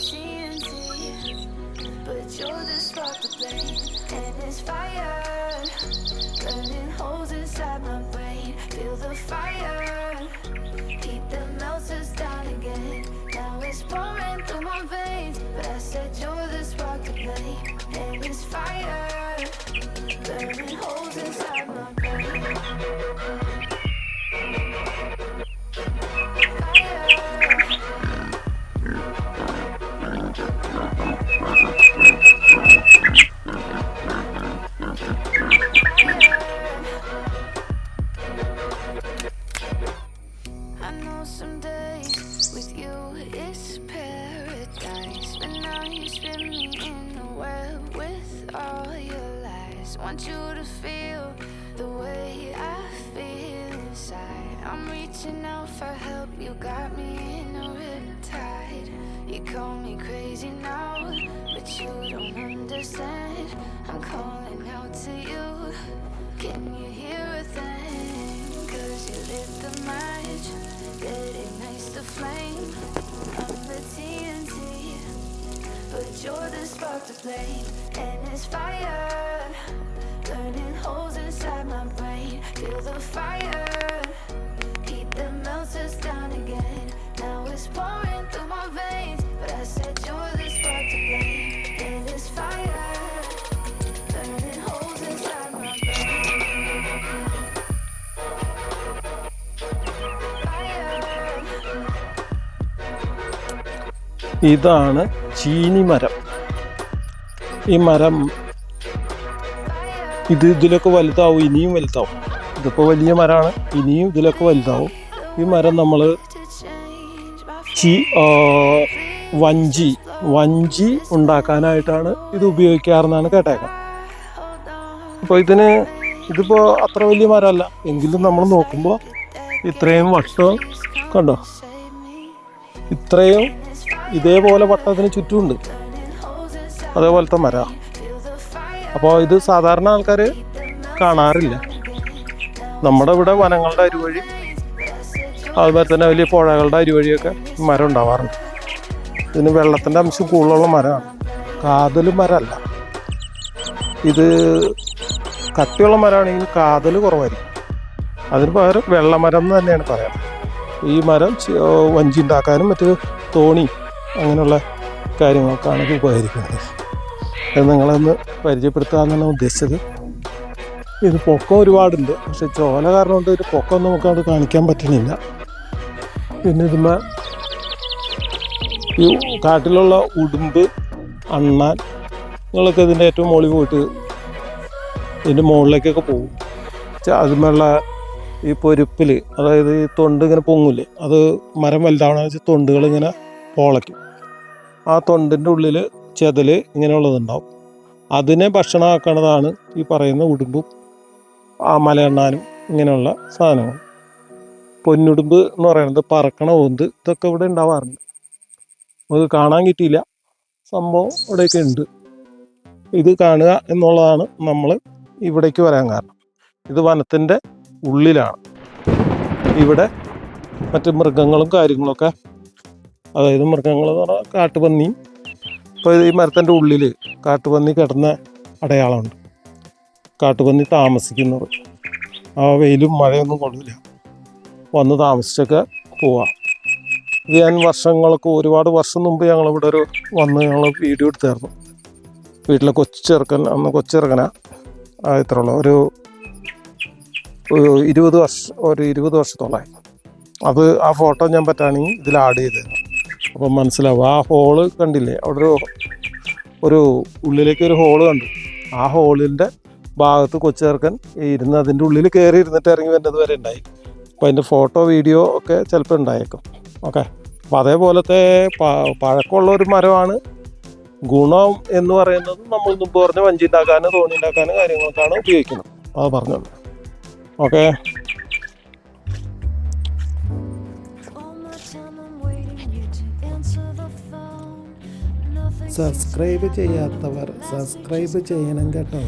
TNT, but you're the spark to blame. And it's fire, burning holes inside my brain. Feel the fire, Want you to feel the way I feel inside. I'm reaching out for help, you got me in a riptide. You call me crazy now, but you don't understand. I'm calling out to you. Can you hear a thing? Cause you lit the match that ignites the flame. I'm the TNT, but you're the spark to blame. And it's fire, holes inside my brain. Feel the fire, heat that melts us down again. Now it's pouring through my veins, but I said you're the spark to blame. And it's fire, burning holes inside my brain. ഇതാണ് ചീനി മരം ഈ മരം ഇത് ഇതിലൊക്കെ വലുതാവും ഇനിയും വലുതാവും ഇതിപ്പോൾ വലിയ മരമാണ് ഇനിയും ഇതിലൊക്കെ വലുതാവും ഈ മരം നമ്മൾ ചീ വഞ്ചി വഞ്ചി ഉണ്ടാക്കാനായിട്ടാണ് ഇത് ഉപയോഗിക്കാറെന്നാണ് കേട്ടേക്കാം. അപ്പോൾ ഇതിന് ഇതിപ്പോൾ അത്ര വലിയ മരമല്ല എങ്കിലും നമ്മൾ നോക്കുമ്പോൾ ഇത്രയും വട്ടം കണ്ടോ. ഇത്രയും ഇതേപോലെ വട്ടത്തിന് ചുറ്റുമുണ്ട്. അതേപോലത്തെ മര Feel the fire. അപ്പോൾ ഇത് സാധാരണ ആൾക്കാർ കാണാറില്ല. നമ്മുടെ ഇവിടെ വനങ്ങളുടെ അരുവഴി അതുപോലെ തന്നെ വലിയ പുഴകളുടെ അരുവഴിയൊക്കെ മരം ഉണ്ടാവാറുണ്ട് ഇതിന് വെള്ളത്തിന്റെ അംശം കൂടുതലുള്ള മരമാണ്. കാതൽ മരമല്ല. ഇത് കട്ടിയുള്ള മരമാണെങ്കിൽ കാതൽ കുറവായിരിക്കും. അതിന് പകരം വെള്ളമരം എന്ന് തന്നെയാണ് പറയാം ഈ മരം വഞ്ചി ഉണ്ടാക്കാനും മറ്റ് തോണി അങ്ങനെയുള്ള കാര്യങ്ങൾക്കാണ് ഇത് ഉപകരിക്കുന്നത്. നിങ്ങളൊന്ന് പരിചയപ്പെടുത്താമെന്നാണ് ഉദ്ദേശിച്ചത്. ഇത് പൊക്കം ഒരുപാടുണ്ട്. പക്ഷെ ചോല കാരണം കൊണ്ട് ഒരു പൊക്കം നമുക്ക് അവിടെ കാണിക്കാൻ പറ്റുന്നില്ല. പിന്നെ ഇതുമ്മ ഈ കാട്ടിലുള്ള ഉടുമ്പ് അണ്ണാൻ നിങ്ങളൊക്കെ ഇതിന്റെ ഏറ്റവും മുകളിൽ പോയിട്ട് ഇതിന്റെ മുകളിലേക്കൊക്കെ പോകും. അതുമുള്ള ഈ പൊരുപ്പിൽ അതായത് ഈ തൊണ്ട് ഇങ്ങനെ പൊങ്ങില്ലേ അത് മരം വലുതാവണമെന്ന് വെച്ചാൽ തൊണ്ടുകൾ ഇങ്ങനെ പോളയ്ക്കും. ആ തൊണ്ടിന്റെ ഉള്ളിൽ ചെതൽ ഇങ്ങനെയുള്ളതുണ്ടാവും. അതിനെ ഭക്ഷണമാക്കണതാണ് ഈ പറയുന്ന ഉടുമ്പും ആ മലയെണ്ണാനും ഇങ്ങനെയുള്ള സാധനങ്ങൾ പൊന്നുടുമ്പ് എന്ന് പറയുന്നത് പറക്കണ ഓന്ത് ഇതൊക്കെ ഇവിടെ ഉണ്ടാവാറുണ്ട്. നമുക്ക് കാണാൻ കിട്ടിയില്ല. സംഭവം ഇവിടെയൊക്കെ ഉണ്ട്. ഇത് കാണുക എന്നുള്ളതാണ് നമ്മൾ ഇവിടേക്ക് വരാൻ കാരണം. ഇത് വനത്തിന്റെ ഉള്ളിലാണ്. ഇവിടെ മറ്റ് മൃഗങ്ങളും കാര്യങ്ങളൊക്കെ അതായത് മൃഗങ്ങൾ എന്ന് പറഞ്ഞാൽ കാട്ടുപന്നിയും ഇപ്പോൾ ഈ മരത്തിന്റെ ഉള്ളിൽ കാട്ടുപന്നി കിടന്ന അടയാളമുണ്ട്. കാട്ടുപന്നി താമസിക്കുന്നത്. ആ വെയിലും മഴയൊന്നും കൊള്ളില്ല. വന്ന് താമസിച്ചൊക്കെ പോവാം. ഇത് ഞാൻ വർഷങ്ങൾക്ക് ഒരുപാട് വർഷം മുമ്പ് ഞങ്ങളിവിടെ ഒരു വന്ന് ഞങ്ങൾ വീഡിയോ എടുത്തായിരുന്നു. വീട്ടിലെ കൊച്ചു ചെറുക്കൻ അന്ന് കൊച്ചു ചെറുക്കനാ. ആ ഇത്രയുള്ള ഒരു ഇരുപത് വർഷം ഒരു ഇരുപത് വർഷത്തോളമായി അത് ആ ഫോട്ടോ ഞാൻ പറ്റുകയാണെങ്കിൽ ഇതിൽ ആഡ് ചെയ്ത് തരാം അപ്പം മനസ്സിലാവും. ആ ഹോൾ കണ്ടില്ലേ? അവിടെ ഒരു ഒരു ഉള്ളിലേക്ക് ഒരു ഹോൾ കണ്ടു. ആ ഹോളിന്റെ ഭാഗത്ത് കൊച്ചേർക്കൻ ഇരുന്ന് അതിന്റെ ഉള്ളിൽ കയറി ഇരുന്നിട്ട് ഇറങ്ങി വരുന്നത് വരെ ഉണ്ടായി. അപ്പോൾ അതിന്റെ ഫോട്ടോ വീഡിയോ ഒക്കെ ചിലപ്പോൾ ഉണ്ടായേക്കും. ഓക്കെ അപ്പം അതേപോലത്തെ പഴക്കമുള്ള ഒരു മരമാണ്. ഗുണം എന്ന് പറയുന്നത് നമ്മൾ മുമ്പ് പറഞ്ഞ വഞ്ചി ഉണ്ടാക്കാനും തോണി ഉണ്ടാക്കാനും കാര്യങ്ങൾക്കാണ് ഉപയോഗിക്കുന്നത്. അത് പറഞ്ഞോളൂ. ഓക്കെ സബ്സ്ക്രൈബ് ചെയ്യാത്തവർ സബ്സ്ക്രൈബ് ചെയ്യണം കേട്ടോ.